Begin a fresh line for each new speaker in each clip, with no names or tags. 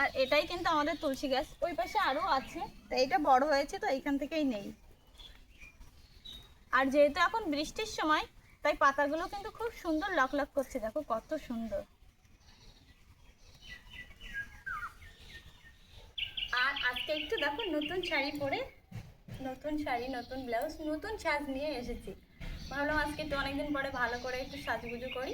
আর এটাই কিন্তু আমাদের তুলসী গাছ। ওই পাশে আরও আছে। তো এইটা বড় হয়েছে তো এইখান থেকেই নেই। আর যেহেতু এখন বৃষ্টির সময় তাই পাতাগুলো কিন্তু খুব সুন্দর লকলক করছে। দেখো কত সুন্দর। আর আজকে একটু দেখো নতুন শাড়ি পরে নতুন শাড়ি নতুন ব্লাউজ নতুন সাজ নিয়ে এসেছি। ভাবলাম আজকে একটু অনেকদিন পরে ভালো করে একটু সাজগুজু করি।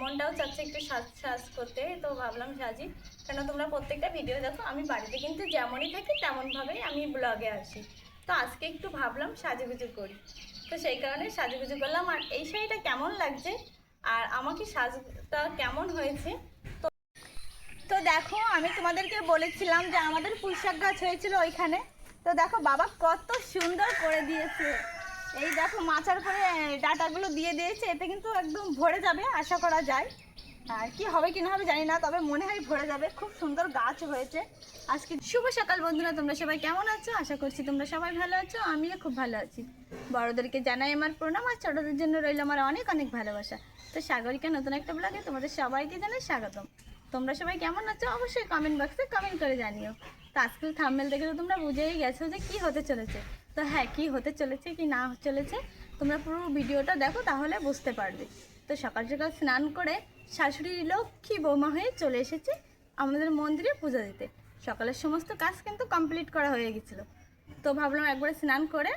মনটাও চাচ্ছে একটু সাজ সাজ করতে, তো ভাবলাম সাজি। কেন তোমরা প্রত্যেকটা ভিডিও দেখো, আমি বাড়িতে কিন্তু যেমনই থাকি তেমনভাবেই আমি ব্লগে আসি। তো আজকে একটু ভাবলাম সাজুগুজু করি। তো সেই কারণে সাজুগুজু করলাম, আর এই শাড়িটা কেমন লাগছে? আর আমাকে সাজটা কেমন হয়েছে? তো তো দেখো, আমি তোমাদেরকে বলেছিলাম যে আমাদের পুঁইশাক গাছ হয়েছিল ওইখানে। তো দেখো, বাবা কত সুন্দর করে দিয়েছে। এই দেখো মাচার করে ডাটাগুলো দিয়ে দিয়েছে, এতে কিন্তু একদম ভরে যাবে, আশা করা যায়। আর কি হবে কি না হবে জানি না, তবে মনে হয় ভরে যাবে। খুব সুন্দর গাছ হয়েছে। আজকে শুভ সকাল বন্ধুরা, তোমরা সবাই কেমন আছো? আশা করছি তোমরা সবাই ভালো আছো, আমিও খুব ভালো আছি। বড়োদেরকে জানাই আমার প্রণাম, আর ছোটোদের জন্য রইল আমার অনেক অনেক ভালোবাসা। তো সাগরিকা, নতুন একটা ব্লগে তোমাদের সবাইকে জানাই স্বাগতম। তোমরা সবাই কেমন আছো? অবশ্যই কমেন্ট বক্সে কমেন্ট করে জানিও। তো আজকে থাম্বেল দেখে তো তোমরা বুঝেই গেছো যে কি হতে চলেছে। তো হ্যাঁ কি হতে চলেছে, কি না চলেছে, তোমরা পুরো ভিডিওটা দেখো, তাহলে বুঝতে পারবে। তো সকাল সকাল স্নান করে শাশুড়ির লক্ষ্মী বৌমা হয়ে চলে এসেছে আমাদের মন্দিরে পুজো দিতে। সকালের সমস্ত কাজ কিন্তু কমপ্লিট করা হয়ে গেছিল। তো ভাবলাম একবারে স্নান করে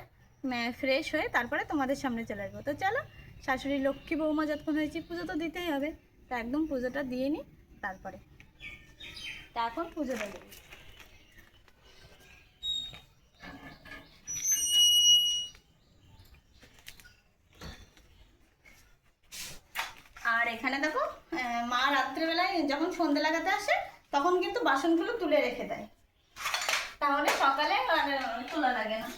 ফ্রেশ হয়ে তারপরে তোমাদের সামনে চলে আসব। তো চলো, শাশুড়ি লক্ষ্মী বৌমা যতক্ষণ হয়েছে পুজো তো দিতেই হবে। তো একদম পুজোটা দিয়ে নিই তারপরে। তা এখন পুজো দেবো আর এখানে দেখো মা রাত্রেবেলায় যখন সন্ধে লাগাতে আসে, তখন কিন্তু বাসনগুলো তুলে রেখে দেয়। তাহলে সকালে আর তোলা লাগে না।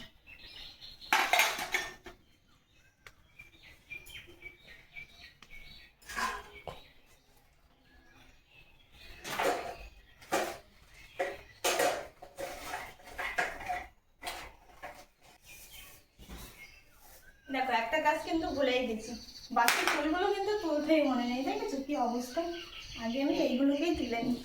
দেখো, একটা কাজ কিন্তু ভুলেই গেছি। বাকি ফুলগুলো কিন্তু তুলতেই মনে নেই দেখেছ কি অবস্থা? আগে আমি এইগুলোকেই তুলে নিই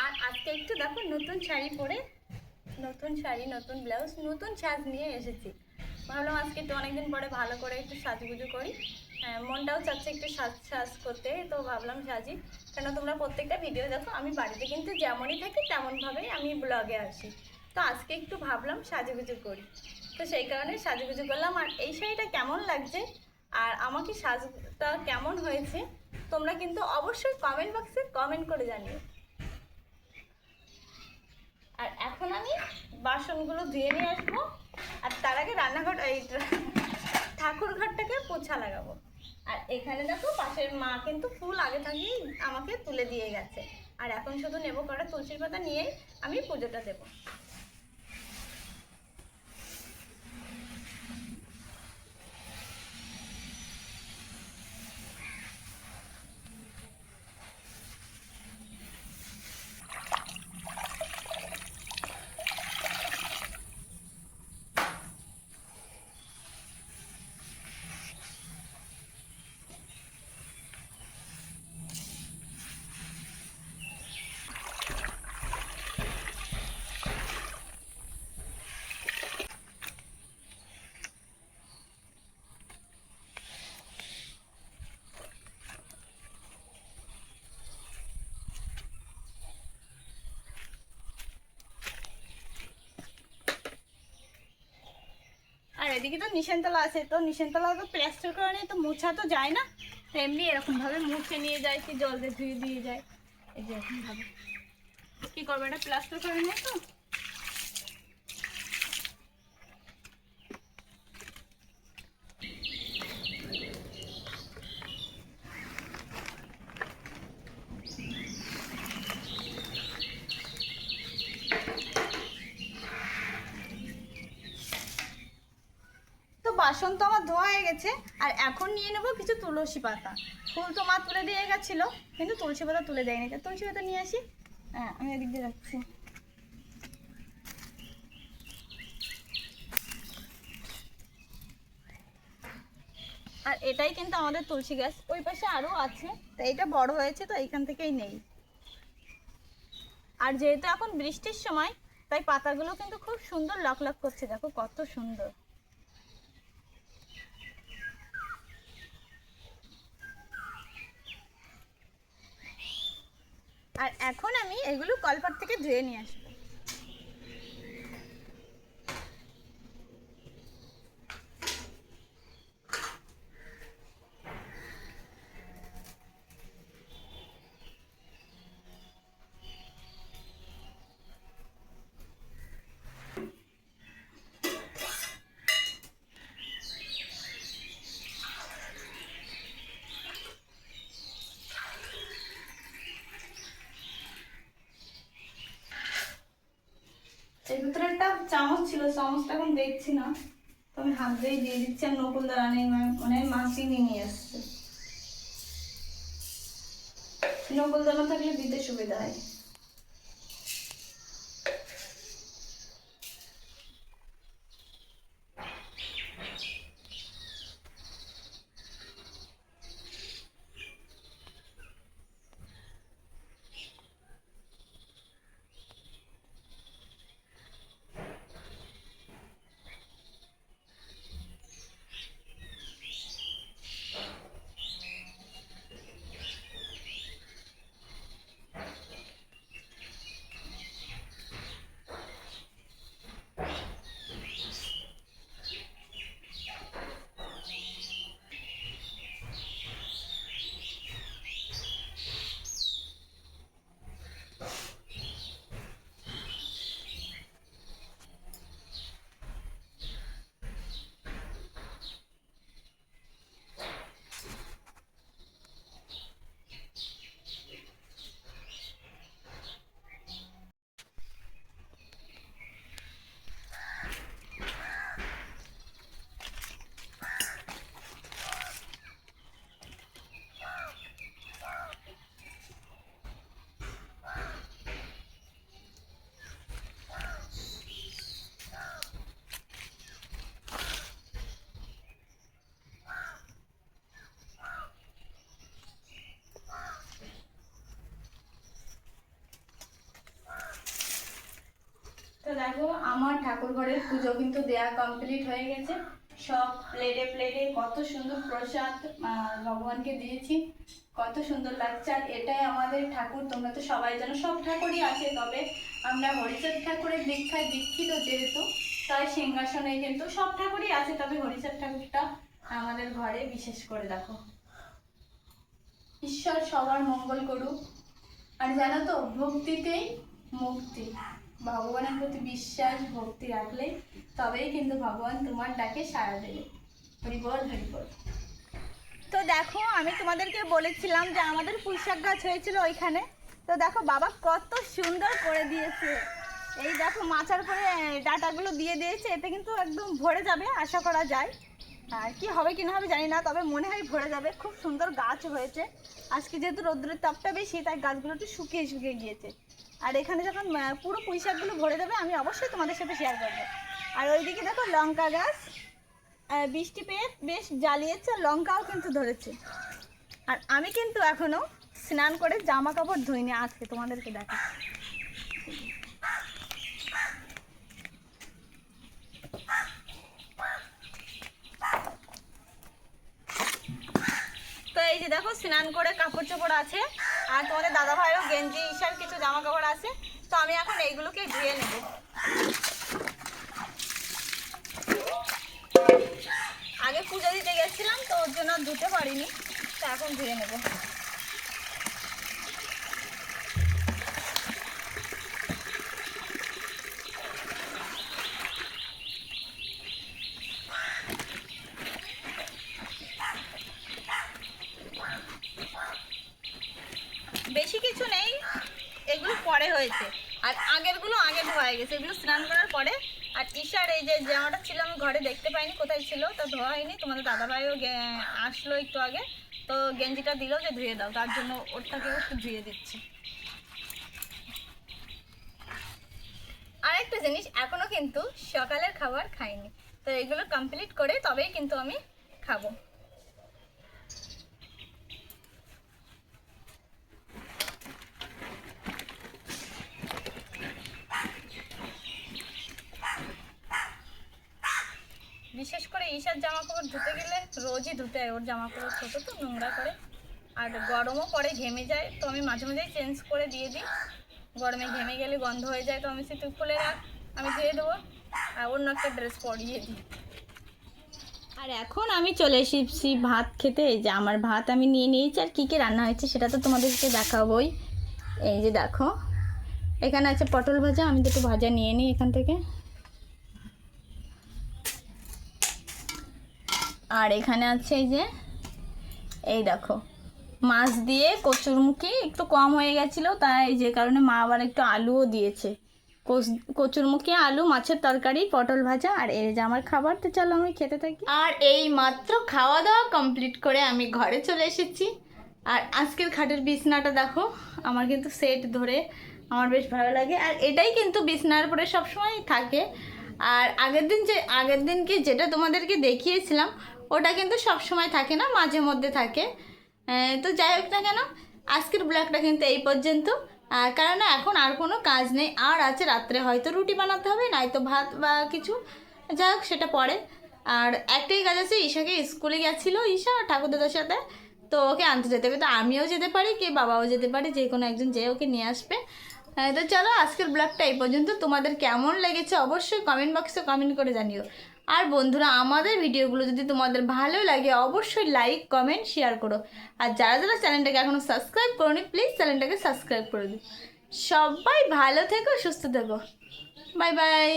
আর একটু দেখো নতুন শাড়ি পরে নতুন শাড়ি নতুন ব্লাউজ নতুন সাজ নিয়ে এসেছি। ভাবলাম আজকে একটু অনেকদিন পরে ভালো করে একটু সাজগুজু করি। হ্যাঁ, মনটাও চাচ্ছে একটু সাজ সাজ করতে তো ভাবলাম সাজি। কেন তোমরা প্রত্যেকটা ভিডিও দেখো আমি বাড়িতে কিন্তু যেমনই থাকি তেমনভাবেই আমি ব্লগে আসি। তো আজকে একটু ভাবলাম সাজুগুজু করি। তো সেই কারণে সাজুগুজু করলাম। আর এই শাড়িটা কেমন লাগছে? আর আমাকে সাজটা কেমন হয়েছে? তোমরা কিন্তু অবশ্যই কমেন্ট বক্সে কমেন্ট করে জানিও। আর এখন আমি বাসনগুলো ধুয়ে নিয়ে আসব। আর তার আগে রান্নাঘর, এই ঠাকুর ঘরটাকে পোছা লাগাবো। আর এখানে দেখো পাশের মা কিন্তু ফুল আগে থাকেই আমাকে তুলে দিয়ে গেছে। আর এখন শুধু নেব কটা তুলসীর পাতা নিয়েই আমি পুজোটা দেবো। এদিকে তো নিশানতলা আছে, তো নিশানতলা তো প্লাস্টার করা নেই তো মোছা তো যায় না। এমনি এরকম ভাবে মুছে নিয়ে যায়, কি জল দিয়ে ধুয়ে দিয়ে যায়, এই যে এরকম ভাবে কি করবে, এটা প্লাস্টার করে নেই তো তো বাসন তো আমার ধোয়া হয়ে গেছে, আর এখন নিয়ে নেব কিছু তুলসী পাতা। ফুল তো মা তুলে দিয়ে গেছিল, কিন্তু তুলসী পাতা তুলে দেয়নি। তুলসী পাতা নিয়ে আসি? হ্যাঁ আমি এদিক দিয়ে যাচ্ছি আর এটাই কিন্তু আমাদের তুলসী গাছ, ওই পাশে আরও আছে, তো এটা বড় হয়েছে, তো এইখান থেকেই নেই। আর যেহেতু এখন বৃষ্টির সময়, তাই পাতাগুলো কিন্তু খুব সুন্দর লকলক করছে, দেখো কত সুন্দর। আর এখন আমি এগুলো কলপাট থেকে ধুয়ে নিয়ে আসব এর ভিতরে একটা চামচ ছিল, চামচটা এখন দেখছি না। তো আমি হাত দিয়ে দিয়ে দিচ্ছি আর নকুল দাঁড়া নেই মানে মাছি নিয়ে আসছে। নকুল দানা থাকলে দিতে সুবিধা হয়। তো দেখো, আমার ঠাকুর ঘরের পুজো কিন্তু দেয়া কমপ্লিট হয়ে গেছে। সব প্লেটে প্লেটে কত সুন্দর প্রসাদ ভগবানকে দিয়েছি। কত সুন্দর লাগছে। আর এটাই আমাদের ঠাকুর। তোমরা তো সবাই জানো, সব ঠাকুরই আছে। তবে আমরা হরিচাঁদ ঠাকুরের দীক্ষায় দীক্ষিত যেহেতু, তাই সিংহাসনে কিন্তু সব ঠাকুরই আছে। তবে হরিচাঁদ ঠাকুরটা আমাদের ঘরে বিশেষ করে দেখো। ঈশ্বর সবার মঙ্গল করুক। আর জানো তো, ভক্তিতেই মুক্তি। ভগবানের প্রতি বিশ্বাস, ভক্তি রাখলে তবেই কিন্তু ভগবান তোমার ডাকে সাড়া দেবে। হরিবল হরিবল তো দেখো, আমি তোমাদেরকে বলেছিলাম যে আমাদের পুঁইশাক গাছ হয়েছিল ওইখানে। তো দেখো, বাবা কত সুন্দর করে দিয়েছে। এই দেখো, মাচার করে ডাটাগুলো দিয়ে দিয়েছে। এতে কিন্তু একদম ভরে যাবে, আশা করা যায়। আর কি হবে, কি না হবে জানি না, তবে মনে হয় ভরে যাবে। খুব সুন্দর গাছ হয়েছে। আজকে যেহেতু রৌদ্রের তাপটা বেশি, তাই গাছগুলো একটু শুকিয়ে শুকিয়ে গিয়েছে। আর এখানে যখন পুরো পুঁই শাকগুলো ভরে দেবে, আমি অবশ্যই তোমাদের সাথে শেয়ার করব। আর ওইদিকে দেখো লঙ্কা গাছ বৃষ্টি পেয়ে বেশ জ্বালিয়েছে, লঙ্কাও কিন্তু ধরেছে। আর আমি কিন্তু এখনও স্নান করে জামা কাপড় ধুইনি আজকে, তোমাদেরকে দেখা তো এই যে দেখো, স্নান করে কাপড় চোপড় আছে। আর তোমাদের দাদা ভাইয়েরও গেঞ্জি ঈশার কিছু জামা কাপড় আছে। তো আমি এখন এইগুলোকে ধুয়ে নেব। আগে পুজো দিতে গেছিলাম, তো ওর জন্য ধুতে পারিনি, তো এখন ধুয়ে নেব। পরে হয়েছে। আর আগেরগুলো আগে ধোয়া গেছে। এগুলো স্নান করার পরে আর ঈশার এই যে জামাটা ছিল, আমি ঘরে দেখতে পাইনি কোথায় ছিল, তা ধোয়া হয়নি। তোমাদের দাদাভাইও আসলো একটু আগে, তো গেঞ্জিটা দিল যে ধুয়ে দাও, তার জন্য ওরটাকেও একটু ধুয়ে দিচ্ছি। আরেকটা জিনিস, এখনও কিন্তু সকালের খাবার খাইনি। তো এগুলো কমপ্লিট করে তবেই কিন্তু আমি খাব। বিশেষ করে ঈশার জামা কাপড় ধুতে গেলে রোজই ধুতে হয়। ওর জামা কাপড় ছোটো তো, নোংরা করে। আর গরমও পরে, ঘেমে যায়। তো আমি মাঝে মাঝেই চেঞ্জ করে দিয়ে দিই। গরমে ঘেমে গেলে গন্ধ হয়ে যায়। তো আমি সে তুই খুলে রাখ, আমি ধুয়ে দেবো। আর অন্য একটা ড্রেস পরিয়ে দিই। আর এখন আমি চলে এসেছি ভাত খেতে। এই যে আমার ভাত আমি নিয়ে নিয়েছি। আর কী কী রান্না হয়েছে সেটা তো তোমাদেরকে দেখাবোই। এই যে দেখো, এখানে আছে পটল ভাজা। আমি দুটো ভাজা নিয়ে নিই এখান থেকে। আর এখানে আছে এই যে, এই দেখো, মাছ দিয়ে কচুরমুখি একটু কম হয়ে গেছিল, তাই যে কারণে মা আবার একটু আলুও দিয়েছে। কচ- কচুরমুখি আলু, মাছের তরকারি, পটল ভাজা, আর এই যে আমার খাবার, তো চলো আমি খেতে থাকি। আর এই মাত্র খাওয়া দাওয়া কমপ্লিট করে আমি ঘরে চলে এসেছি। আর আজকের খাটের বিছনাটা দেখো, আমার কিন্তু সেট ধরে আমার বেশ ভালো লাগে। আর এটাই কিন্তু বিছনার পরে সবসময় থাকে। আর আগের দিন যে, আগের দিন কি যেটা তোমাদেরকে দেখিয়েছিলাম ওটা কিন্তু সব সময় থাকে না, মাঝে মধ্যে থাকে। তো যাই হোক না কেন, আজকের ব্লগটা কিন্তু এই পর্যন্ত। কারণ এখন আর কোনো কাজ নেই, আর আছে রাত্রে হয়তো রুটি বানাতে হবে, নয়তো ভাত বা কিছু। যাই হোক, সেটা পরে। আর একটাই কাজ আছে, ঈশাকে স্কুলে গেছিল ঈশা ঠাকুরদাদার সাথে, তো ওকে আনতে যেতে হবে। তো আমিও যেতে পারি কে বাবাও যেতে পারে, যে কোনো একজন যে ওকে নিয়ে আসবে। তো চলো আজকের ব্লগটা এই পর্যন্ত। তোমাদের কেমন লেগেছে অবশ্যই কমেন্ট বক্সে কমেন্ট করে জানিও। আর বন্ধুরা, আমাদের ভিডিওগুলো যদি তোমাদের ভালো লাগে, অবশ্যই লাইক কমেন্ট শেয়ার করো। আর যারা যারা চ্যানেলটাকে এখনও সাবস্ক্রাইব করোনি প্লিজ চ্যানেলটাকে সাবস্ক্রাইব করে দিও। সবাই ভালো থেকো, সুস্থ থেকো। Bye bye